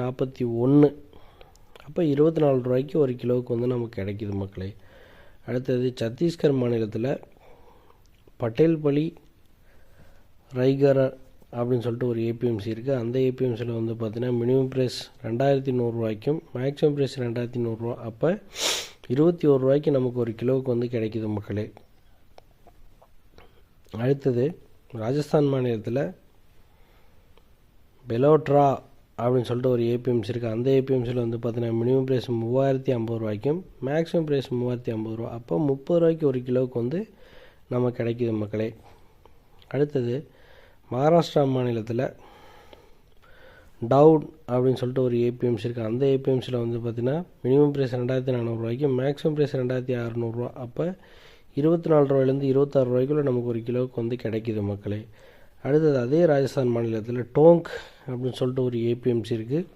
நாற்பத்தி ஒன்று. அப்போ இருபத்தி நாலு ரூபாய்க்கு ஒரு கிலோவுக்கு வந்து நமக்கு கிடைக்கிது மக்களே. அடுத்தது சத்தீஸ்கர் மாநிலத்தில் பட்டேல்பலி ரைகர அப்படின்னு சொல்லிட்டு ஒரு ஏபிஎம்சி இருக்குது அந்த ஏபிஎம்சியில் வந்து பார்த்தீங்கன்னா மினிமம் ப்ரைஸ் ரெண்டாயிரத்தி நூறுரூவாய்க்கும் மேக்ஸிமம் ப்ரைஸ் ரெண்டாயிரத்தி நூறுரூவா அப்போ இருபத்தி ஒரு ரூபாய்க்கு நமக்கு ஒரு கிலோவுக்கு வந்து கிடைக்கிது மக்களே. அடுத்தது ராஜஸ்தான் மாநிலத்தில் பெலோட்ரா அப்படின்னு சொல்லிட்டு ஒரு ஏபிஎம்சி இருக்குது அந்த ஏபிஎம்சியில் வந்து பார்த்தீங்கன்னா மினிமம் ப்ரைஸ் மூவாயிரத்தி ஐம்பது ரூபாய்க்கும் மேக்ஸிமம் ப்ரைஸ் மூவாயிரத்தி ஐம்பது ரூபா. அப்போ முப்பது ரூபாய்க்கு ஒரு கிலோவுக்கு வந்து நம்ம கிடைக்கிது மக்களே. அடுத்தது மகாராஷ்டிரா மாநிலத்தில் டவுட் அப்படின்னு சொல்லிட்டு ஒரு ஏபிஎம்சி இருக்குது அந்த ஏபிஎம்சியில் வந்து பார்த்திங்கன்னா மினிமம் ப்ரைஸ் ரெண்டாயிரத்தி நானூறுரூவாய்க்கு மேக்ஸிமம் ப்ரைஸ் ரெண்டாயிரத்தி அறநூறுவா அப்போ இருபத்தி நாலு ரூபாயிலேருந்து இருபத்தாறு ரூபாய்க்குள்ளே நமக்கு ஒரு கிலோவுக்கு வந்து கிடைக்கிது மக்களே. அடுத்தது அதே ராஜஸ்தான் மாநிலத்தில் டோங்க் அப்படின்னு சொல்லிட்டு ஒரு ஏபிஎம்சி இருக்குது